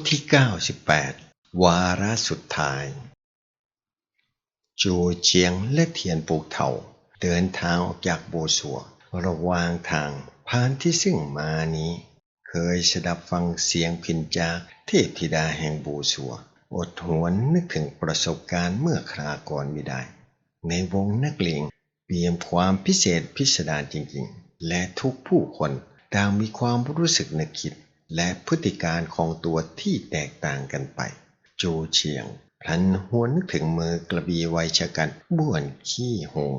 บทที่ 98 วาระสุดท้าย จูเจียงและเทียนปูเถาเดินทางออกจากโบสัว ระหว่างทางผ่านที่ซึ่งมานี้ เคยสดับฟังเสียงพินจากเทพธิดาแห่งโบสัว อดหวนนึกถึงประสบการณ์เมื่อคราก่อนไมิได้ ในวงนักเลงเปี่ยมความพิเศษพิสดารจริงๆ และทุกผู้คนต่างมีความรู้สึกนึกคิด และพฤติการของตัวที่แตกต่างกันไป โจเฉียงพลันหวนนึกถึงมือกระบี่ไวชะกันบ้วนขี้หง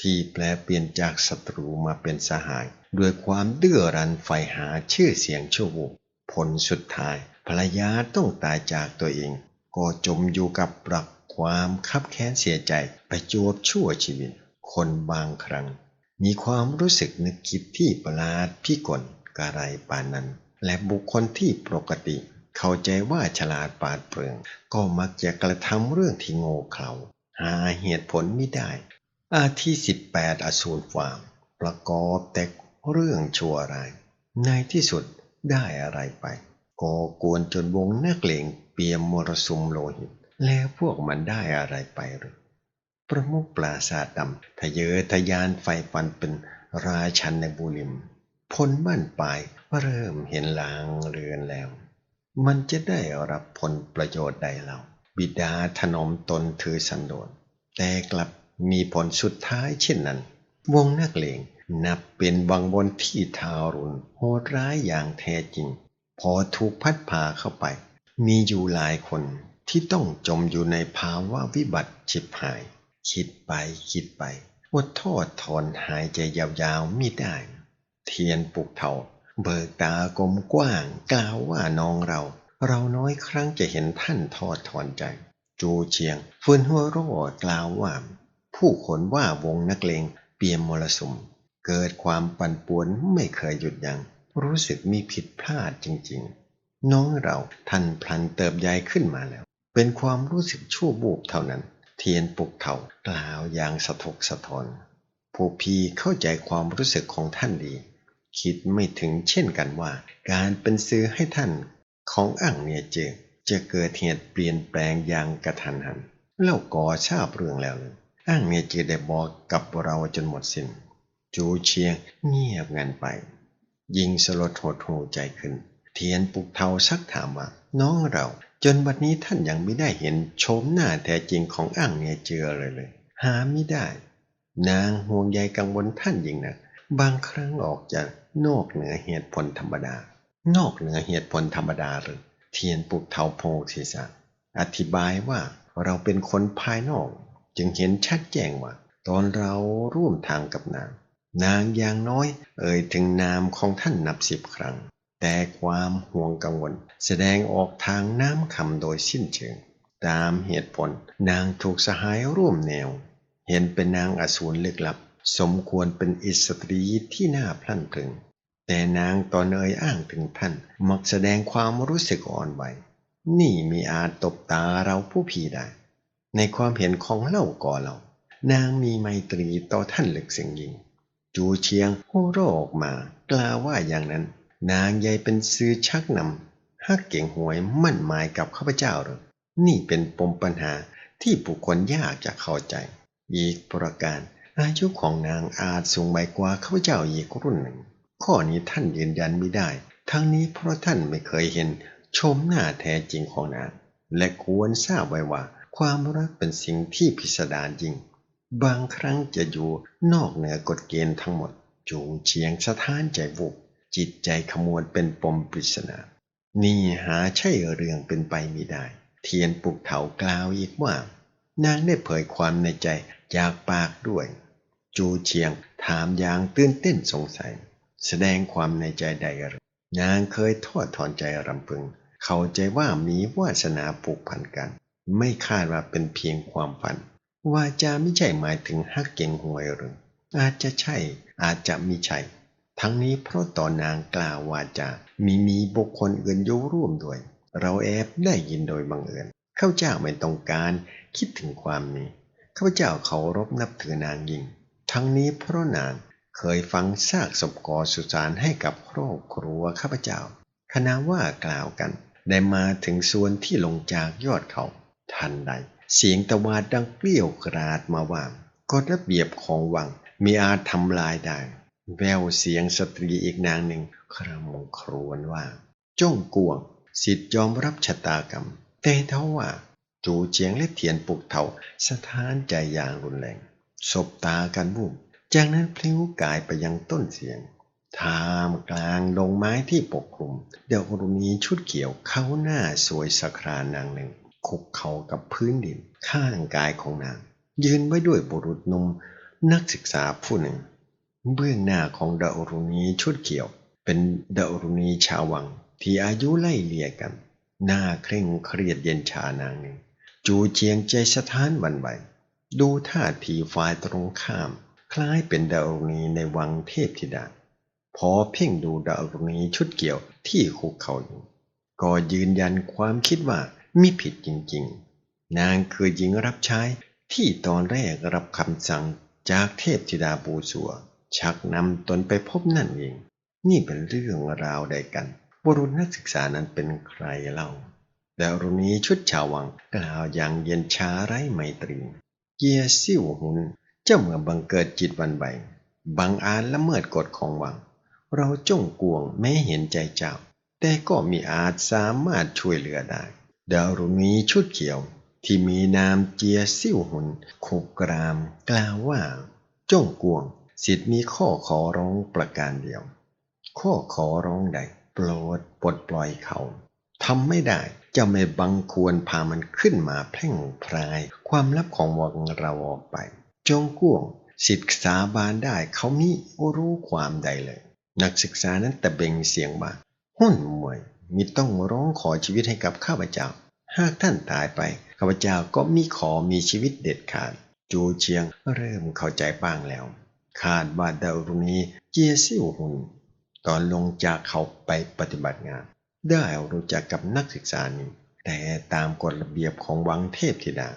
ที่แปลเปลี่ยนจากศัตรูมาเป็นสหาย ด้วยความดื้อรั้นใฝ่หาชื่อเสียงชั่ววูบผลสุดท้ายภรรยาต้องตายจากตัวเอง ก็จมอยู่กับปรักความคับแค้นเสียใจไปจวบชั่วชีวิต คนบางครั้ง มีความรู้สึกนึกคิดที่ประหลาดพิกลกระไรปานนั้น และบุคคลที่ปกติ เข้าใจว่าฉลาดปาดเปรื่อง ก็มักจะกระทำเรื่องที่โง่เขลาหาเหตุผลไม่ได้ อาที่สิบแปดอสูรฟาร์มประกอบแต่เรื่องชั่วร้ายในที่สุดได้อะไรไปก่อกวนจนวงนักเลงเปียมมรสุมโลหิต แล้วพวกมันได้อะไรไปหรือประมุขปราสาทดำทะเยอทะยานไฟฟันเป็นราชันในบุริมพลบ้านปลาย เริ่มเห็นลางเรือนแล้ว มันจะได้รับผลประโยชน์ใดเล่าบิดาถนอมตนถือสันโดษแต่กลับมีผลสุดท้ายเช่นนั้น วงนักเลงนับเป็นวังบนที่ทารุณโหดร้ายอย่างแท้จริง พอถูกพัดพาเข้าไป มีอยู่หลายคนที่ต้องจมอยู่ในภาวะวิบัติฉิบหาย คิดไปคิดไปอดโทษทนหายใจยาวๆไม่ได้ เทียนปลุกเถา เบิกตากลมกว้างกล่าวว่าน้องเรา เราน้อยครั้งจะเห็นท่านทอดถอนใจ จูเชียงฟืนหัวโรดกล่าวว่า ผู้คนว่าวงนักเลงเปียมมรสุม เกิดความปั่นป่วนไม่เคยหยุดยัง้งรู้สึกมีผิดพลาดจริงๆ น้องเราท่านพลันเติบใหญ่ขึ้นมาแล้ว เป็นความรู้สึกชั่วบูบเท่านั้น เทียนปุกเถากล่าวอย่างสะทกสะทอนผู้พีเข้าใจความรู้สึกของท่านดี คิดไม่ถึงเช่นกันว่า การเป็นซื้อให้ท่านของอ่างเนียเจอจะเกิดเหตุเปลี่ยนแปลงอย่างกระทันหันเล่าก่อทราบเรื่องแล้วเลยอ่างเนียเจอได้บอกกับเราจนหมดสิน้นจูเชียงเงียบงันไป ยิงสลดหดหูใจขึ้น เทียนปลุกเทาซักถามว่าน้องเรา จนบัดนี้ท่านยังไม่ได้เห็นโฉมหน้าแท้จริงของอ่างเนียเจือเลยเลย หาไม่ได้ นางห่วงใยกังวลท่านยิ่งนะ บางครั้งออกจะนอกเหนือเหตุผลธรรมดา นอกเหนือเหตุผลธรรมดาหรือ เทียนปลุกเทาโพงศีรษะอธิบายว่าเราเป็นคนภายนอก จึงเห็นชัดแจ้งว่า ตอนเราร่วมทางกับนาง นางอย่างน้อย เอ่ยถึงนามของท่านนับสิบครั้ง แต่ความห่วงกังวล แสดงออกทางน้ำคำโดยสิ้นเชิง ตามเหตุผล นางถูกสหายร่วมแนว เห็นเป็นนางอสูรลึกลับ สมควรเป็นอิสตรีที่น่าพลั่นพลึง แต่นางตอนเอ่ยอ้างถึงท่าน มักแสดงความรู้สึกอ่อนไหว นี่มีอาจตบตาเราผู้พีได้ ในความเห็นของเล่าก่อเรา นางมีไมตรีต่อท่านลึกซึ้งยิง จูเชียงหัวเรออกมากล่าวว่าอย่างนั้น นางใหญ่เป็นซื้อชักนำฮักเก่งหวยมั่นหมายกับข้าพเจ้าหรือนี่เป็นปมปัญหาที่บุคคลยากจะเข้าใจ อีกประการ อายุของนางอาจสูงไปกว่าข้าพเจ้าอีกรุ่นหนึ่ง ข้อนี้ท่านยืนยันไม่ได้ ทั้งนี้เพราะท่านไม่เคยเห็นชมหน้าแท้จริงของนาง และควรทราบไว้ว่า ความรักเป็นสิ่งที่พิสดารยิ่งบางครั้งจะอยู่นอกเหนือกฎเกณฑ์ทั้งหมด จูงเฉียงสะท้านใจบุบจิตใจขมวดเป็นปมปริศนานี่หาใช่เรื่องเป็นไปไม่ได้ เทียนปลุกเถากล่าวอีกว่า นางได้เผยความในใจจากปากด้วย จูเชียง ถามอย่างตื่นเต้นสงสัย แสดงความในใจใดหรือนางเคยทอดถอนใจรำพึง เข้าใจว่ามีวาสนาผูกพันกัน ไม่คาดว่าเป็นเพียงความฝันวาจะไม่ใช่หมายถึงฮักเก่งหวยหรือ อาจจะใช่อาจจะไม่ใช่ ทั้งนี้เพราะต่อนางกล่าววาจะมีมีบุคคลอื่นอยู่ร่วมด้วย เราแอบได้ยินโดยบังเอิญข้าเจ้าไม่ต้องการคิดถึงความนี้ข้าพเจ้าเคารพนับถือนางยิ่ง ทั้งนี้เพราะนางเคยฟังซากศพกอสุสานให้กับครอบครัวข้าพเจ้า คณะว่ากล่าวกัน ได้มาถึงส่วนที่ลงจากยอดเขา ทันใด เสียงตะวาดดังเปรี้ยวกราดมาว่ากฎระเบียบของวังมีอาจทำลายได้ แววเสียงสตรีอีกนางหนึ่งครามครวญว่า จ้องกวง สิทธิ์ยอมรับชะตากรรม แต่เท่าว่า จูเจียงและเทียนปุกเถาสถานใจอย่างรุนแรง สบตากันบุ่มจากนั้นพลิ้วกายไปยังต้นเสียงท่ามกลางดงไม้ที่ปกคลุม เดี๋ยวรุณีชุดเขียวเข้าหน้าสวยสครานางหนึ่งคุกเข่ากับพื้นดินข้างกายของนาง ยืนไว้ด้วยบุรุษหนุ่มนักศึกษาผู้หนึ่ง เบื้องหน้าของดารุณีชุดเขียว เป็นดารุณีชาววัง ที่อายุไล่เลี่ยกัน หน้าเคร่งเครียดเย็นชานางหนึ่ง จูเจียงใจสถานวันไหว ดูท่าทีฝ่ายตรงข้าม คล้ายเป็นดารุณีในวังเทพธิดา พอเพ่งดูดารุณีชุดเกี่ยวที่คุกเขาอยู่ ก็ยืนยันความคิดว่ามิผิดจริงๆ นางคือหญิงรับใช้ที่ตอนแรกรับคำสั่งจากเทพธิดาบูสัว ชักนำตนไปพบนั่นเอง นี่เป็นเรื่องราวใดกันบุรุษนักศึกษานั้นเป็นใครเล่าดารุณีชุดชาววังกล่าวอย่างเย็นชาไร้ไมตรี เกียซิ่วหุนเจ้าเมื่อบังเกิดจิตวันใบบังอาจละเมิดกฎของวัง เราจ้องกวงแม้เห็นใจเจ้า แต่ก็มีอาจสามารถช่วยเหลือได้ ดาวรุณีชุดเขียวที่มีนามเจียซิ่วหุนขุกราม กล่าวว่า จ้องกวง สิทธิ์มีข้อขอร้องประการเดียว ข้อขอร้องใด โปรดปลดปล่อยเขาทำไม่ได้ จะไม่บังควรพามันขึ้นมาแพร่งพราย ความลับของวังเราออกไป จงกวงสิทธิสาบานได้เขามิรู้ความใดเลย นักศึกษานั้นตะเบงเสียงว่าหุ่นมวยมิต้องร้องขอชีวิตให้กับข้าพเจ้า หากท่านตายไปข้าพเจ้าก็มีขอมีชีวิตเด็ดขาด จูเชียงเริ่มเข้าใจบ้างแล้วขาดว่าดาวรุณีเจียซิ่วหุนตอนลงจากเขาไปปฏิบัติงาน ได้รู้จักกับนักศึกษานี้ แต่ตามกฎระเบียบของวังเทพธิดา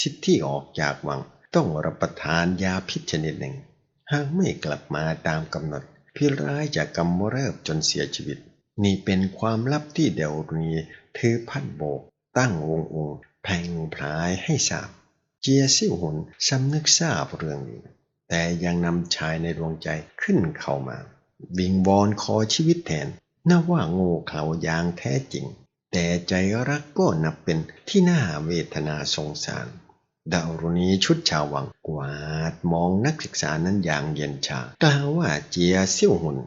สิทธิที่ออกจากวังต้องรับประทานยาพิษชนิดหนึ่ง หากไม่กลับมาตามกำหนด พิร้ายจากกรรมเริบจนเสียชีวิต นี่เป็นความลับที่เดวรีถือพัดโบก ตั้งวงองค์แพงพลายให้ทราบ เจียซิ่วหุนสำนึกทราบเรื่องนี้ แต่ยังนำชายในดวงใจขึ้นเข้ามา วิงวอนขอชีวิตแทน น่าว่าโง่เขลาอย่างแท้จริง แต่ใจรักก็นับเป็นที่น่าเวทนาสงสาร ดาวรุณีชุดชาววังกวาดมองนักศึกษานั้นอย่างเย็นชา กล่าวว่าเจียเซี่ยวหุน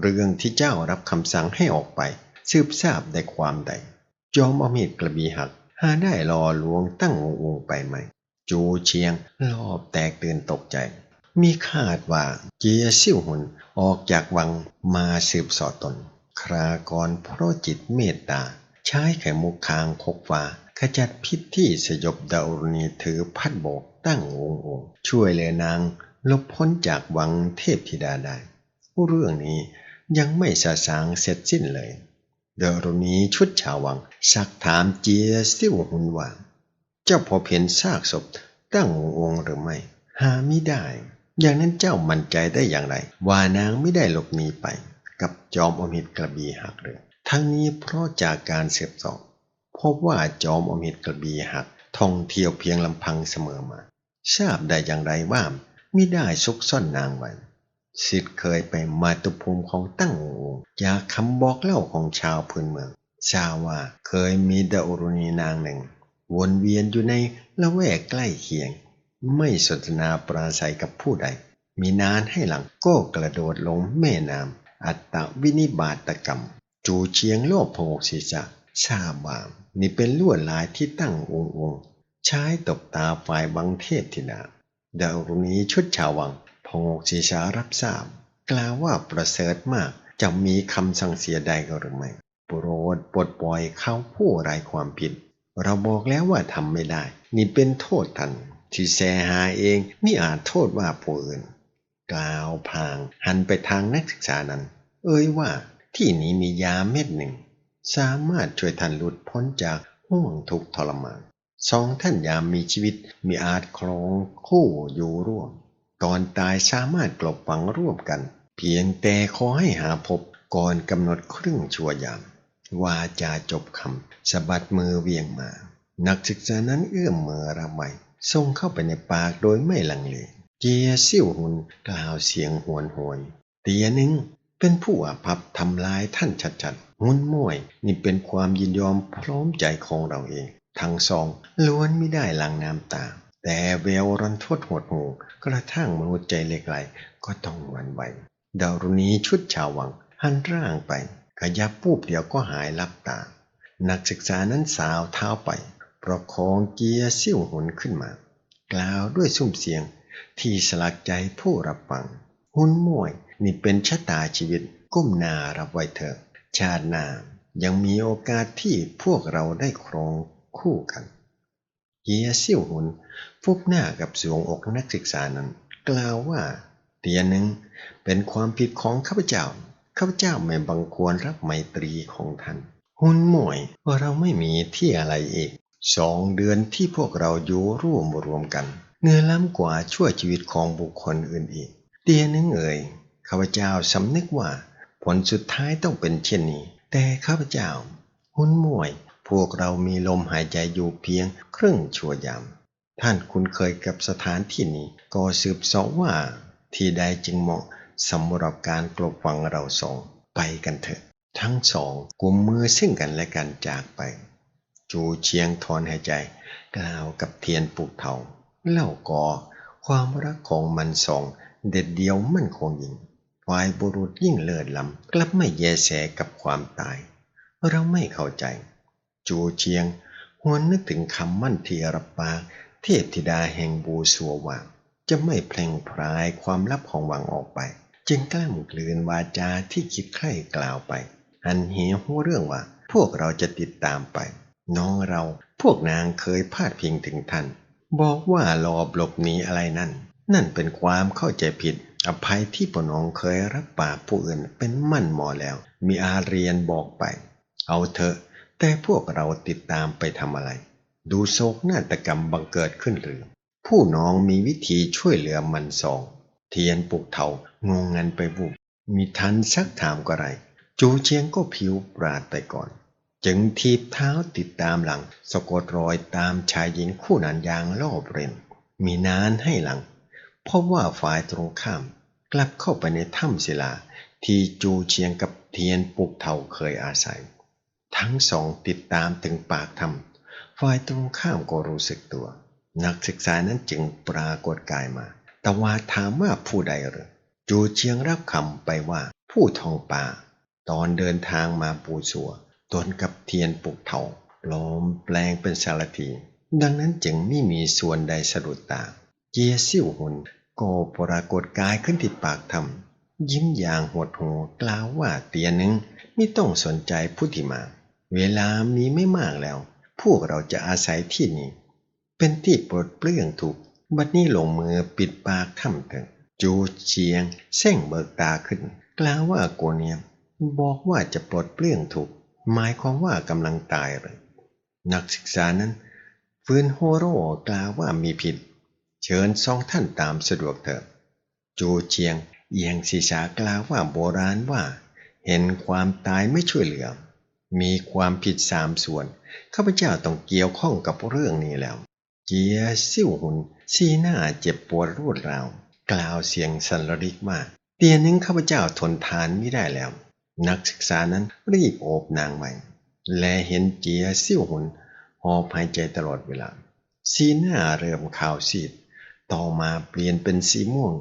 เรื่องที่เจ้ารับคำสั่งให้ออกไป สืบทราบได้ความใด จอมอมีดกระบีหัก หาได้รอลวงตั้งวงไปไหม จูเชียงรอบแตกตื่นตกใจ มีคาดว่าเจียเซี่ยวหุนออกจากวังมาสืบสอดตน ครากรเพราะจิตเมตตา ใช้ไข่มุกคางคกฟ้าขจัดพิษที่สยบดาวนีถือพัดโบกตั้งวงองช่วยเหลือนางลบพ้นจากวังเทพธิดาได้เรื่องนี้ยังไม่สาสางเสร็จสิ้นเลยดาวนีชุดชาววังสักถามเจียซิ่วหุนว่า เจ้าพอเห็นซากศพตั้งวงองหรือไม่ หาไม่ได้ อย่างนั้นเจ้ามั่นใจได้อย่างไร ว่านางไม่ได้หลบหนีไป กับจอมอมิตกระบีหักเลยทั้งนี้เพราะจากการเสพสอบพบว่าจอมอมิตกระบีหักท่องเที่ยวเพียงลำพังเสมอมาทราบได้อย่างไรว่ามิได้ซุกซ่อนนางไว้สิทธิ์เคยไปมาตุภูมิของตั้งวงจากคำบอกเล่าของชาวพื้นเมืองทราบว่าเคยมีดาวรุณีนางหนึ่ง วนเวียนอยู่ในละแวกใกล้เคียง ไม่สนทนาปราศัยกับผู้ใด มีนานให้หลังก็กระโดดลงแม่น้ำ อัตตวินิบาตกรรม จูเชียงโลบพงกศีรษะชาบาม นี่เป็นลวดลายที่ตั้งองค์องค์ใช้ตบตาฝ่ายวังเทพธิดาดาวรุณีชุดชาววังพงกศีชารับทราบ กล่าวว่าประเสริฐมากจะมีคำสั่งเสียใดก็หรือไม่โปรดปลดปล่อยเขาผู้ไร้ความผิด เราบอกแล้วว่าทำไม่ได้ นี่เป็นโทษทันที่แสหาเองมิอาจโทษว่าผู้อื่น กล่าวพางหันไปทางนักศึกษานั้น เอ่ยว่าที่นี้มียาเม็ดหนึ่ง สามารถช่วยท่านหลุดพ้นจากห่วงทุกทรมานสองท่านยามมีชีวิตมีอาจครองคู่อยู่ร่วม ตอนตายสามารถกลบฝังร่วมกัน เพียงแต่ขอให้หาพบก่อนกำหนดครึ่งชั่วยามวาจาจบคำสะบัดมือเวียงมา นักศึกษานั้นเอื้อมมือรับไว้ส่งเข้าไปในปากโดยไม่ลังเล เจียซิ่วหุนกล่าวเสียงหวนหวนเตียหนึงเป็นผู้อาภัพทำลายท่านชัดๆหุนม่วย นี่เป็นความยินยอมพร้อมใจของเราเอง ทั้งสองล้วนไม่ได้หลังน้ำตา แต่แววรันทดหดหูกระทั่งมนุษย์ใจเล็กไหลก็ต้องหวันไหวดารุณีชุดชาววัง หันร่างไปขยับปูบเดียวก็หายลับตา นักศึกษานั้นสาวเท้าไป ประคองเกียร์ซิ่วหุนขึ้นมา กล่าวด้วยซุ้มเสียง ที่สลักใจผู้รับฟัง หุนม่วยนี่เป็นชะตาชีวิตก้มหน้ารับไว้เถอะชาติหน้ายังมีโอกาสที่พวกเราได้ครองคู่กันเกียร์ซิ่วหุนฟุบหน้ากับสวงอกนักศึกษานั้น กล่าวว่าเตียหนึ่งเป็นความผิดของข้าพเจ้าข้าพเจ้าไม่บังควรรับไมตรีของท่านหุนหมวยว่าเราไม่มีที่อะไรอีกสองเดือนที่พวกเราอยู่ร่วมรวมกัน เหนื่อล้ำกว่าชั่วชีวิตของบุคคลอื่นอีก เตียนึงเอ่ยข้าพเจ้าสำนึกว่า ผลสุดท้ายต้องเป็นเช่นนี้ แต่ข้าพเจ้า หุ้นมวย พวกเรามีลมหายใจอยู่เพียงครึ่งชั่วยามท่านคุ้นเคยกับสถานที่นี้ ก็สืบเสาะว่า ที่ใดจึงเหมาะสำหรับการกลบฟังเราสอง ไปกันเถอะ ทั้งสองกุมมือซึ่งกันและกันจากไป จูเชียงถอนหายใจ กล่าวกับเทียนปุกเทา เล่าก่อ ความรักของมันสอง เด็ดเดียวมั่นคงยิ่งฝ่ายบุรุษยิ่งเลิศล้ำกลับไม่แยแสกับความตาย เราไม่เข้าใจ จูเชียงหวนนึกถึงคำมั่นที่รับปากเทพธิดาแห่งบูสัววางจะไม่แพร่งพรายความลับของวังออกไป จึงกล้ามกลืนวาจาที่คิดใคร่กล่าวไป อันเหียหัวเรื่องว่า พวกเราจะติดตามไป น้องเราพวกนางเคยพาดพิงถึงท่าน บอกว่าหลอบหลบหนีอะไรนั่น นั่นเป็นความเข้าใจผิด อภัยที่ปน้องเคยรับปากผู้อื่นเป็นมั่นหมอแล้ว มีอาเรียนบอกไป เอาเถอะ แต่พวกเราติดตามไปทำอะไร ดูโศกนาฏกรรมบังเกิดขึ้นหรือ ผู้น้องมีวิธีช่วยเหลือมันสอง เทียนปลุกเทางงงันไปบุบมีทันซักถามก็ไร จูเชียงก็ผิวปราดไปก่อน จึงทีบเท้าติดตามหลัง สะกดรอยตามชายหญิงคู่นั้นอย่างรอบเร็นมีนานให้หลัง เพราะว่าฝ่ายตรงข้าม กลับเข้าไปในถ้ำศิลา ที่จูเชียงกับเทียนปุกเทาเคยอาศัย ทั้งสองติดตามถึงปากถ้ำฝ่ายตรงข้ามก็รู้สึกตัว นักศึกษานั้นจึงปรากฏกายมาแต่วาถามว่าผู้ใดหรือจูเชียงรับคำไปว่าผู้ทองป่า ตอนเดินทางมาปูสัว ตนกับเทียนปลุกเถาปลอมแปลงเป็นสารทีดังนั้นจึงไม่มีส่วนใดสะดุดตา เจียซิ่วหุนก็ปรากฏกายขึ้นที่ปากถ้ำยิ้มอย่างหดหูกล่าวว่าเตียนึงไม่ต้องสนใจผู้ที่มา เวลามีไม่มากแล้ว พวกเราจะอาศัยที่นี้ เป็นที่ปลดเปลื้องถูก บัดนี้ลงมือปิดปากถ้ำเถอะจูเชียงเส้งเบิกตาขึ้น กล่าวว่าโกเนียม บอกว่าจะปลดเปลื้องถูก หมายความว่ากำลังตายเลยนักศึกษานั้นฟื้นโฮโร่กล่าวว่ามีผิด เชิญสองท่านตามสะดวกเถอะ จูเชียงเอียงศีรษะกล่าวว่าโบราณว่า เห็นความตายไม่ช่วยเหลือ มีความผิดสามส่วน ข้าพเจ้าต้องเกี่ยวข้องกับเรื่องนี้แล้ว เจียซิ่วหุนสีหน้าเจ็บปวดรวดราว กล่าวเสียงสันลริกมากเตียนึงข้าพเจ้าทนทานไม่ได้แล้ว นักศึกษานั้นรีบโอบนางใหม่ และเห็นเจียซิ่วหุนหอบหายใจตลอดเวลา สีหน้าเริ่มขาวซีด ต่อมาเปลี่ยนเป็นสีม่วง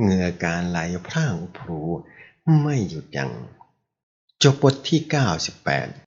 เหงื่อการไหลพร่างพรูไม่หยุดยัง้งจบบทที่ 98